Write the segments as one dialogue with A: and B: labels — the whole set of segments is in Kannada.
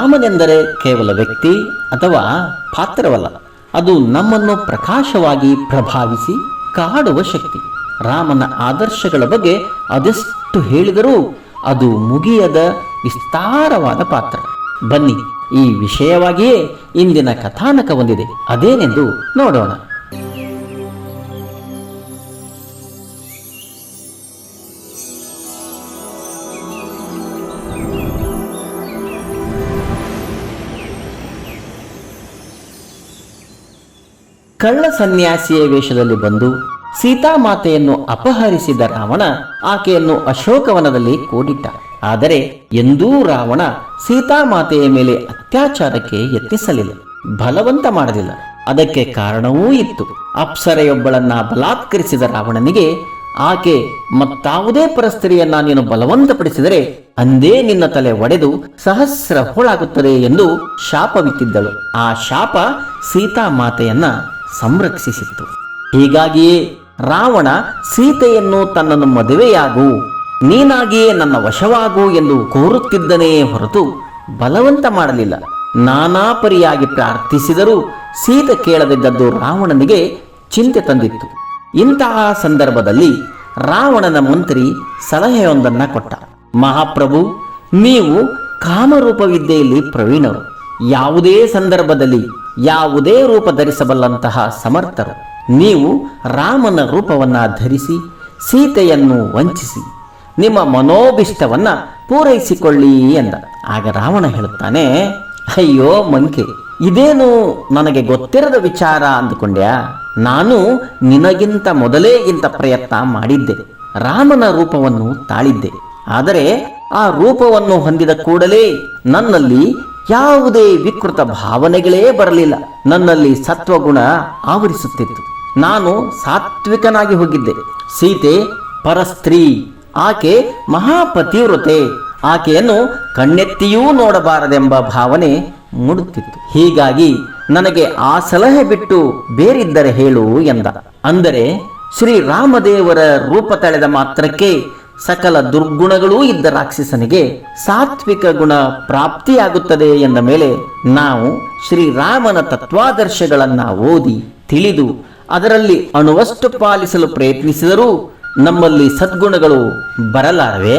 A: ರಾಮನೆಂದರೆ ಕೇವಲ ವ್ಯಕ್ತಿ ಅಥವಾ ಪಾತ್ರವಲ್ಲ. ಅದು ನಮ್ಮನ್ನು ಪ್ರಕಾಶವಾಗಿ ಪ್ರಭಾವಿಸಿ ಕಾಡುವ ಶಕ್ತಿ. ರಾಮನ ಆದರ್ಶಗಳ ಬಗ್ಗೆ ಅದೆಷ್ಟು ಹೇಳಿದರೂ ಅದು ಮುಗಿಯದ ವಿಸ್ತಾರವಾದ ಪಾತ್ರ. ಬನ್ನಿ, ಈ ವಿಷಯವಾಗಿಯೇ ಇಂದಿನ ಕಥಾನಕ ಹೊಂದಿದೆ ಅದೇನೆಂದು ನೋಡೋಣ. ಕಳ್ಳ ಸನ್ಯಾಸಿಯ ವೇಷದಲ್ಲಿ ಬಂದು ಸೀತಾಮಾತೆಯನ್ನು ಅಪಹರಿಸಿದ ರಾವಣ ಆಕೆಯನ್ನು ಅಶೋಕವನದಲ್ಲಿ ಕೂಡಿಟ್ಟ. ಆದರೆ ಎಂದೂ ರಾವಣ ಸೀತಾಮಾತೆಯ ಮೇಲೆ ಅತ್ಯಾಚಾರಕ್ಕೆ ಯತ್ನಿಸಲಿಲ್ಲ. ಬಲವಂತ ಮಾಡಲಿಲ್ಲ. ಅದಕ್ಕೆ ಕಾರಣವೂ ಇತ್ತು. ಅಪ್ಸರೆಯೊಬ್ಬಳನ್ನ ಬಲಾತ್ಕರಿಸಿದ ರಾವಣನಿಗೆ, ಆಕೆ ಮತ್ತಾವುದೇ ಪರಸ್ತ್ರೀಯನ್ನ ನೀನು ಬಲವಂತಪಡಿಸಿದರೆ ಅಂದೇ ನಿನ್ನ ತಲೆ ಒಡೆದು ಸಹಸ್ರ ಹೋಳಾಗುತ್ತದೆ ಎಂದು ಶಾಪವಿತ್ತಿದ್ದಳು ಆ ಶಾಪ ಸೀತಾಮಾತೆಯನ್ನ ಸಂರಕ್ಷಿಸಿತ್ತು ಹೀಗಾಗಿಯೇ ರಾವಣ ಸೀತೆಯನ್ನು ತನ್ನನ್ನು ಮದುವೆಯಾಗು, ನೀನಾಗಿಯೇ ನನ್ನ ವಶವಾಗು ಎಂದು ಕೋರುತ್ತಿದ್ದನೇ ಹೊರತು ಬಲವಂತ ಮಾಡಲಿಲ್ಲ. ನಾನಾ ಪರಿಯಾಗಿ ಪ್ರಾರ್ಥಿಸಿದರೂ ಸೀತೆ ಕೇಳದಿದ್ದದ್ದು ರಾವಣನಿಗೆ ಚಿಂತೆ ತಂದಿತ್ತು. ಇಂತಹ ಸಂದರ್ಭದಲ್ಲಿ ರಾವಣನ ಮಂತ್ರಿ ಸಲಹೆಯೊಂದನ್ನ ಕೊಟ್ಟ. ಮಹಾಪ್ರಭು, ನೀವು ಕಾಮರೂಪ ವಿದ್ಯೆಯಲ್ಲಿ ಪ್ರವೀಣರು. ಯಾವುದೇ ಸಂದರ್ಭದಲ್ಲಿ ಯಾವುದೇ ರೂಪ ಧರಿಸಬಲ್ಲಂತಹ ಸಮರ್ಥರು. ನೀವು ರಾಮನ ರೂಪವನ್ನ ಧರಿಸಿ, ಸೀತೆಯನ್ನು ವಂಚಿಸಿ, ನಿಮ್ಮ ಮನೋಭಿಷ್ಟವನ್ನ ಪೂರೈಸಿಕೊಳ್ಳಿ ಎಂದ. ಆಗ ರಾವಣ ಹೇಳುತ್ತಾನೆ, ಅಯ್ಯೋ ಮಂಕೆ, ಇದೇನು ನನಗೆ ಗೊತ್ತಿರದ ವಿಚಾರ ಅಂದುಕೊಂಡ್ಯಾ? ನಾನು ನಿನಗಿಂತ ಮೊದಲೇ ಇಂಥ ಪ್ರಯತ್ನ ಮಾಡಿದ್ದೆ, ರಾಮನ ರೂಪವನ್ನು ತಾಳಿದ್ದೆ. ಆದರೆ ಆ ರೂಪವನ್ನು ಹೊಂದಿದ ಕೂಡಲೇ ನನ್ನಲ್ಲಿ ಯಾವುದೇ ವಿಕೃತ ಭಾವನೆಗಳೇ ಬರಲಿಲ್ಲ. ನನ್ನಲ್ಲಿ ಸತ್ವಗುಣ ಆವರಿಸುತ್ತಿತ್ತು. ನಾನು ಸಾತ್ವಿಕನಾಗಿ ಹೋಗಿದ್ದೆ. ಸೀತೆ ಪರಸ್ತ್ರೀ, ಆಕೆ ಮಹಾಪತಿವ್ರತೆ, ಆಕೆಯನ್ನು ಕಣ್ಣೆತ್ತಿಯೂ ನೋಡಬಾರದೆಂಬ ಭಾವನೆ ಮೂಡುತ್ತಿತ್ತು. ಹೀಗಾಗಿ ನನಗೆ ಆ ಸಲಹೆ ಬಿಟ್ಟು ಬೇರಿದ್ದರೆ ಹೇಳು ಎಂದ. ಅಂದರೆ ಶ್ರೀರಾಮದೇವರ ರೂಪ ತಳೆದ ಮಾತ್ರಕ್ಕೆ ಸಕಲ ದುರ್ಗುಣಗಳೂ ಇದ್ದ ರಾಕ್ಷಸನಿಗೆ ಸಾತ್ವಿಕ ಗುಣ ಪ್ರಾಪ್ತಿಯಾಗುತ್ತದೆ ಎಂದ ಮೇಲೆ ನಾವು ಶ್ರೀರಾಮನ ತತ್ವಾದರ್ಶಗಳನ್ನು ಓದಿ ತಿಳಿದು ಅದರಲ್ಲಿ ಅಣುವಷ್ಟು ಪಾಲಿಸಲು ಪ್ರಯತ್ನಿಸಿದರೂ ನಮ್ಮಲ್ಲಿ ಸದ್ಗುಣಗಳು ಬರಲಾರವೆ?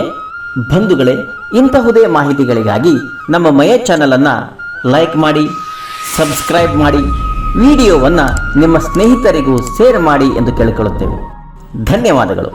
A: ಬಂಧುಗಳೇ, ಇಂತಹುದೇ ಮಾಹಿತಿಗಳಿಗಾಗಿ ನಮ್ಮ ಮಯ ಚಾನಲನ್ನು ಲೈಕ್ ಮಾಡಿ, ಸಬ್ಸ್ಕ್ರೈಬ್ ಮಾಡಿ, ವಿಡಿಯೋವನ್ನು ನಿಮ್ಮ ಸ್ನೇಹಿತರಿಗೂ ಶೇರ್ ಮಾಡಿ ಎಂದು ಕೇಳಿಕೊಳ್ಳುತ್ತೇವೆ. ಧನ್ಯವಾದಗಳು.